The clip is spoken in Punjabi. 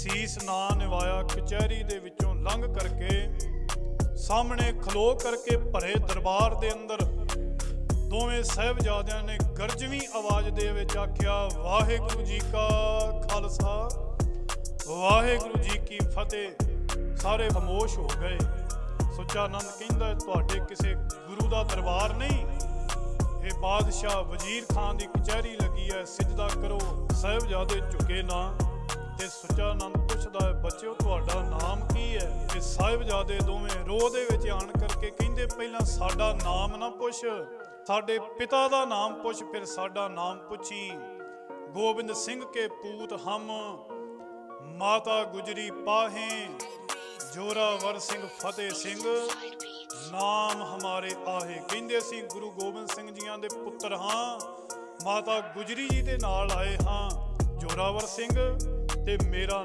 ਸੀਸ ਨਾ ਨਿਵਾਇਆ, ਕਚਹਿਰੀ ਦੇ ਵਿੱਚੋਂ ਲੰਘ ਕਰਕੇ ਸਾਹਮਣੇ ਖਲੋ ਕਰਕੇ ਭਰੇ ਦਰਬਾਰ ਦੇ ਅੰਦਰ ਦੋਵੇਂ ਸਹਿਬਜ਼ਾਦਿਆਂ ਨੇ ਗਰਜਵੀਂ ਆਵਾਜ਼ ਦੇ ਵਿੱਚ ਆਖਿਆ, ਵਾਹਿਗੁਰੂ ਜੀ ਕਾ ਖਾਲਸਾ। ਵਾਹਿਗੁਰੂ ਜੀ ਕੀ ਫਤਿਹ। ਸਾਰੇ ਖਾਮੋਸ਼ ਹੋ ਗਏ। ਸੁੱਚਾ ਆਨੰਦ ਕਹਿੰਦਾ, ਤੁਹਾਡੇ ਕਿਸੇ ਗੁਰੂ ਦਾ ਦਰਬਾਰ ਨਹੀਂ। ਇਹ ਬਾਦਸ਼ਾਹ ਵਜ਼ੀਰ ਖਾਨ ਦੀ ਕਚਹਿਰੀ ਲੱਗੀ ਹੈ। ਸਿਜਦਾ ਕਰੋ। ਸਾਹਿਬਜ਼ਾਦੇ ਝੁਕੇ ਨਾ। ਤੇ ਸੁੱਚਾ ਆਨੰਦ ਪੁੱਛਦਾ ਹੈ, ਬੱਚਿਓ, ਤੁਹਾਡਾ ਨਾਮ ਕੀ ਹੈ? ਇਹ ਸਾਹਿਬਜ਼ਾਦੇ ਦੋਵੇਂ ਰੋਹ ਦੇ ਵਿੱਚ ਆਣ ਕਰਕੇ ਕਹਿੰਦੇ, ਪਹਿਲਾਂ ਸਾਡਾ ਨਾਮ ਨਾ ਪੁੱਛ। ਸਾਡੇ ਪਿਤਾ ਦਾ ਨਾਮ ਪੁੱਛ, ਫਿਰ ਸਾਡਾ ਨਾਮ ਪੁੱਛੀ। ਗੋਬਿੰਦ ਸਿੰਘ ਕੇ ਪੂਤ ਹਮ, ਮਾਤਾ ਗੁਜਰੀ ਪਾਹੇ। ਜੋਰਾਵਰ ਸਿੰਘ ਫਤਿਹ ਸਿੰਘ, ਨਾਮ ਹਮਾਰੇ ਆਹੇ। ਕਹਿੰਦੇ ਅਸੀਂ ਗੁਰੂ ਗੋਬਿੰਦ ਸਿੰਘ ਜੀਆਂ ਦੇ ਪੁੱਤਰ ਹਾਂ। ਮਾਤਾ ਗੁਜਰੀ ਜੀ ਦੇ ਨਾਲ ਆਏ ਹਾਂ। ਜੋਰਾਵਰ ਸਿੰਘ ਤੇ ਮੇਰਾ